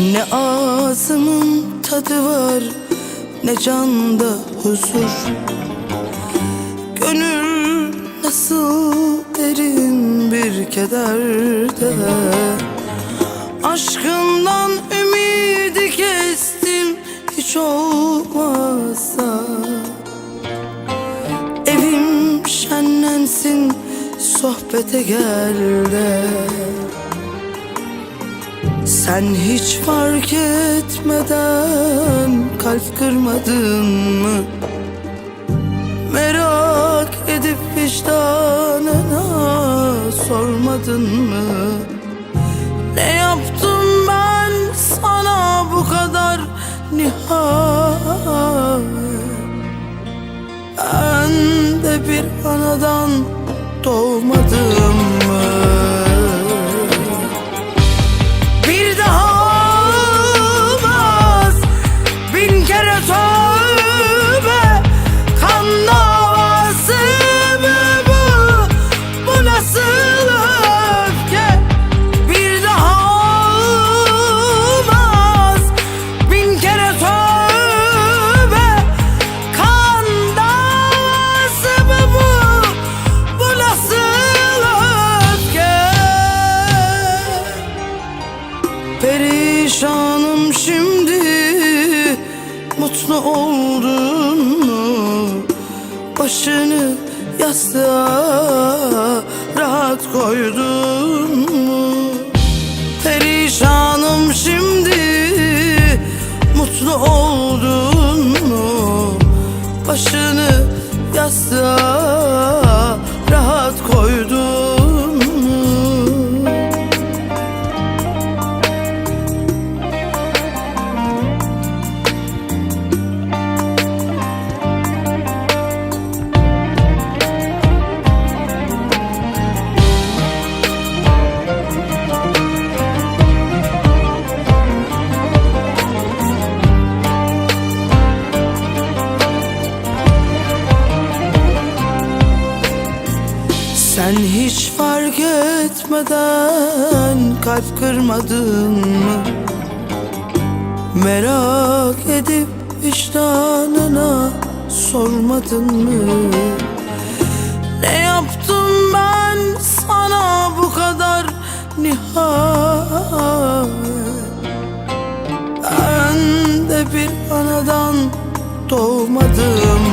Ne ağzımın tadı var ne canda huzur. Gönül nasıl derin bir kederde Aşkından ümidi kestim hiç olmazsa. Evim şenlensin sohbete gel de Sen hiç fark etmeden kalp kırmadın mı? Merak edip vicdanına sormadın mı? Ne yaptım ben sana bu kadar nihayet Ben de bir anadan doğmadım Perişanım şimdi Mutlu oldun mu? Başını yastığa rahat koydun mu? Perişanım şimdi Mutlu oldun mu? Başını yastığa rahat koydun Sen hiç fark etmeden kalp kırmadın mı? Merak edip vicdanına sormadın mı? Ne yaptım ben sana bu kadar nihayet? Ben de bir anadan doğmadım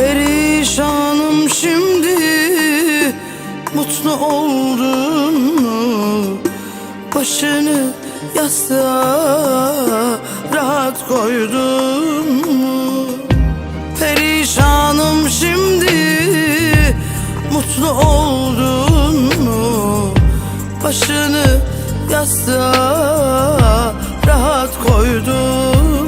Perişanım şimdi Mutlu oldun mu? Başını yastığa rahat koydun mu? Perişanım şimdi Mutlu oldun mu? Başını yastığa rahat koydun